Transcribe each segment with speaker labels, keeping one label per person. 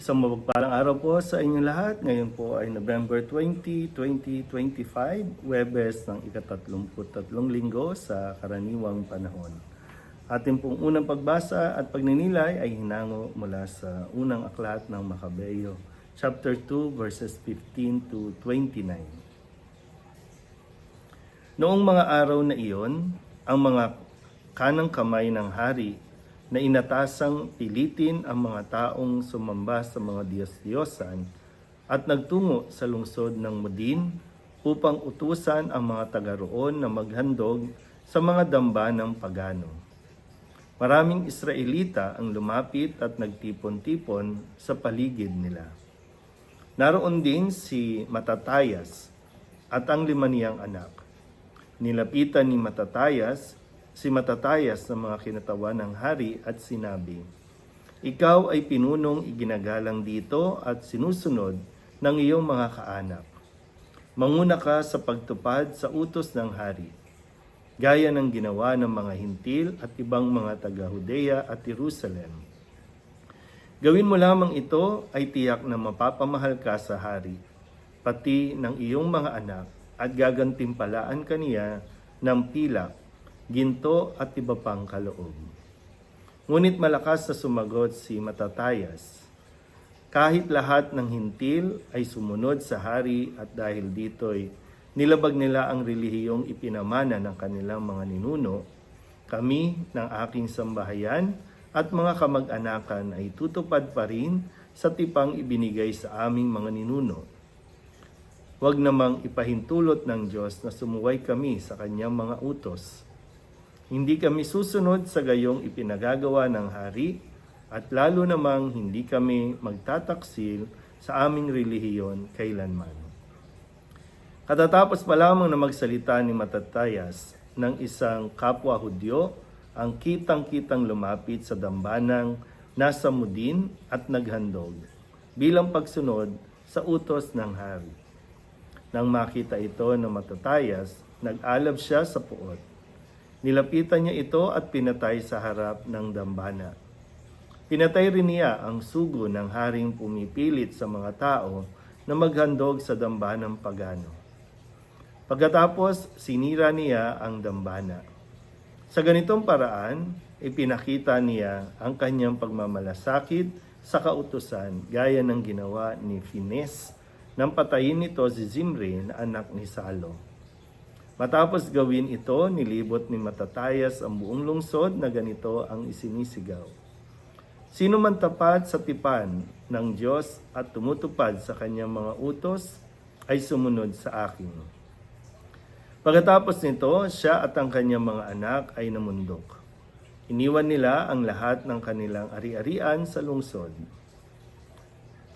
Speaker 1: Isang mapagpalang araw po sa inyong lahat. Ngayon po ay November 20, 2025, Webes ng ikatatlumputatlong linggo sa karaniwang panahon. Ating pong unang pagbasa at pagninilay ay hinango mula sa unang aklat ng Makabeyo, chapter 2, verses 15 to 29. Noong mga araw na iyon, ang mga kanang kamay ng hari na inatasang pilitin ang mga taong sumamba sa mga Diyos-Diyosan at nagtungo sa lungsod ng Modin upang utusan ang mga taga roon na maghandog sa mga damba ng pagano. Maraming Israelita ang lumapit at nagtipon-tipon sa paligid nila. Naroon din si Matatayas at ang lima niyang anak. Nilapitan ni Matatayas si Matatayas sa mga kinatawan ng hari at sinabi, Ikaw ay pinunong iginagalang dito at sinusunod ng iyong mga kaanak. Manguna ka sa pagtupad sa utos ng hari, gaya ng ginawa ng mga hintil at ibang mga taga-Hudeya at Jerusalem. Gawin mo lamang ito ay tiyak na mapapamahal ka sa hari, pati ng iyong mga anak, at gagantimpalaan kaniya ng pilak ginto at iba pang kaloob. Ngunit malakas na sumagot si Matatayas, kahit lahat ng hintil ay sumunod sa hari at dahil dito'y nilabag nila ang relihiyong ipinamana ng kanilang mga ninuno, kami ng aking sambahayan at mga kamag-anakan ay tutupad pa rin sa tipang ibinigay sa aming mga ninuno. Huwag namang ipahintulot ng Diyos na sumuway kami sa kanyang mga utos hindi kami susunod sa gayong ipinagagawa ng hari at lalo namang hindi kami magtataksil sa aming relihiyon kailanman. Katatapos pa lamang na magsalita ni Matatayas ng isang kapwa Hudyo, ang kitang-kitang lumapit sa dambanang nasa mudin at naghandog bilang pagsunod sa utos ng hari. Nang makita ito ng Matatayas, nag-alab siya sa puot Nilapitan niya ito at pinatay sa harap ng dambana. Pinatay rin niya ang sugo ng haring pumipilit sa mga tao na maghandog sa dambanang pagano. Pagkatapos, sinira niya ang dambana. Sa ganitong paraan, ipinakita niya ang kanyang pagmamalasakit sa kautusan gaya ng ginawa ni Fines nang patayin nito si Zimri na anak ni Salo. Matapos gawin ito, nilibot ni Matatayas ang buong lungsod na ganito ang isinisigaw. Sino man tapat sa tipan ng Diyos at tumutupad sa kanyang mga utos, ay sumunod sa akin. Pagkatapos nito, siya at ang kanyang mga anak ay namundok. Iniwan nila ang lahat ng kanilang ari-arian sa lungsod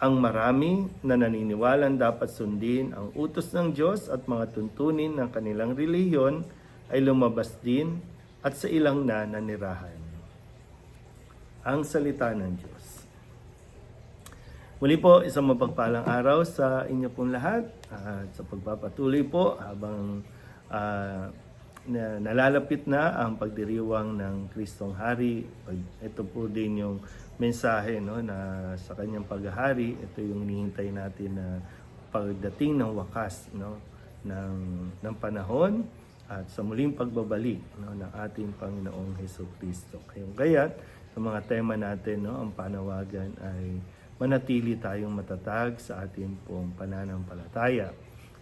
Speaker 1: ang marami na naniniwalang dapat sundin ang utos ng Diyos at mga tuntunin ng kanilang reliyon ay lumabas din at sa ilang na nanirahan. Ang salita ng Diyos. Muli po, isang mapagpalang araw sa inyo pong lahat at sa pagpapatuloy po habang uh, na, nalalapit na ang pagdiriwang ng Kristong Hari. Ito po din yung mensahe no na sa kanyang paghahari ito yung hinihintay natin na pagdating ng wakas no ng ng panahon at sa muling pagbabalik no ng ating Panginoong Hesus Kristo. Kaya sa mga tema natin no ang panawagan ay manatili tayong matatag sa ating pong pananampalataya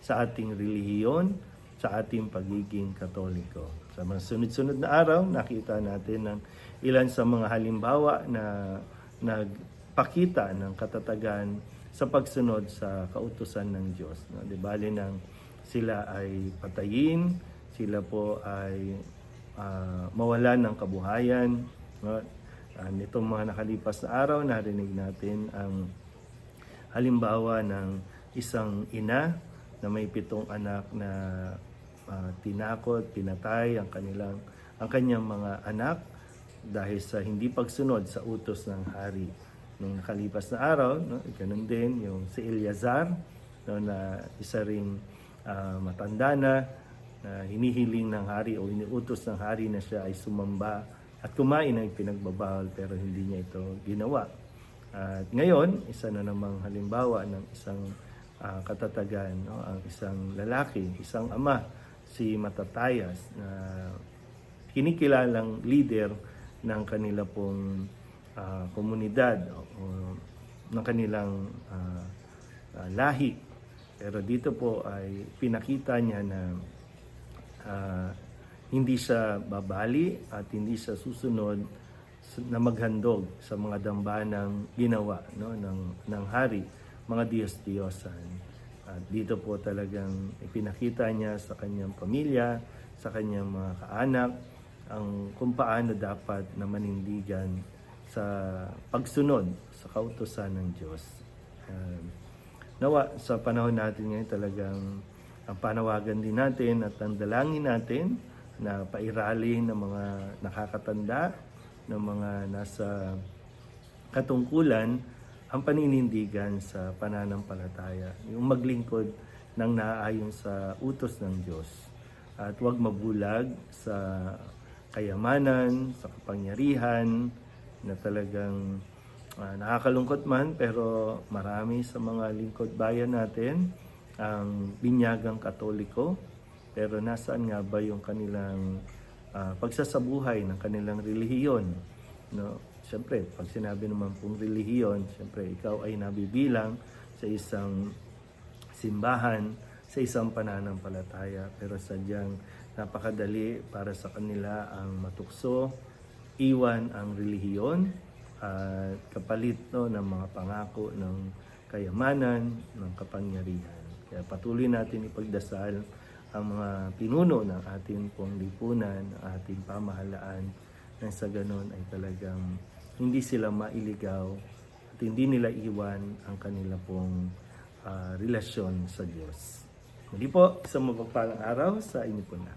Speaker 1: sa ating relihiyon, sa ating pagiging katoliko. Sa mga sunod-sunod na araw, nakita natin ng ilan sa mga halimbawa na nagpakita ng katatagan sa pagsunod sa kautusan ng Diyos. No? Di bali nang sila ay patayin, sila po ay uh, mawalan ng kabuhayan. No? Uh, nitong mga nakalipas na araw, narinig natin ang halimbawa ng isang ina na may pitong anak na uh, tinakot, pinatay ang kanilang ang kanyang mga anak dahil sa hindi pagsunod sa utos ng hari. Nung nakalipas na araw, no, ganun din yung si Eleazar, no, na isa ring uh, matanda na, na hinihiling ng hari o iniutos ng hari na siya ay sumamba at kumain ng pinagbabawal pero hindi niya ito ginawa. At ngayon, isa na namang halimbawa ng isang ah, katatagan, no? ang isang lalaki, isang ama, si Matatayas, na kinikilalang leader ng kanila pong ah, komunidad o, o ng kanilang ah, ah, lahi. Pero dito po ay pinakita niya na ah, hindi siya babali at hindi siya susunod na maghandog sa mga dambanang ginawa no, ng, ng hari, mga Diyos-Diyosan. At dito po talagang ipinakita niya sa kanyang pamilya, sa kanyang mga kaanak, ang kung paano dapat na manindigan sa pagsunod sa kautosan ng Diyos. Um, Nawa, sa panahon natin ngayon talagang ang panawagan din natin at ang dalangin natin na pairali ng mga nakakatanda, ng mga nasa katungkulan, ang paninindigan sa pananampalataya. Yung maglingkod ng naaayon sa utos ng Diyos. At huwag mabulag sa kayamanan, sa kapangyarihan, na talagang Ah, nakakalungkot man pero marami sa mga lingkod bayan natin ang binyagang katoliko pero nasaan nga ba yung kanilang ah, pagsasabuhay ng kanilang relihiyon no Siyempre, pag sinabi naman pong relihiyon, siyempre ikaw ay nabibilang sa isang simbahan, sa isang pananampalataya. Pero sadyang napakadali para sa kanila ang matukso, iwan ang relihiyon, at kapalit no, ng mga pangako ng kayamanan, ng kapangyarihan. Kaya patuloy natin ipagdasal ang mga pinuno ng ating pong lipunan, ng ating pamahalaan, nang sa ganon ay talagang hindi sila mailigaw at hindi nila iwan ang kanila pong ah, relasyon sa Diyos. Muli po, isang mapagpalang araw sa inyo po na.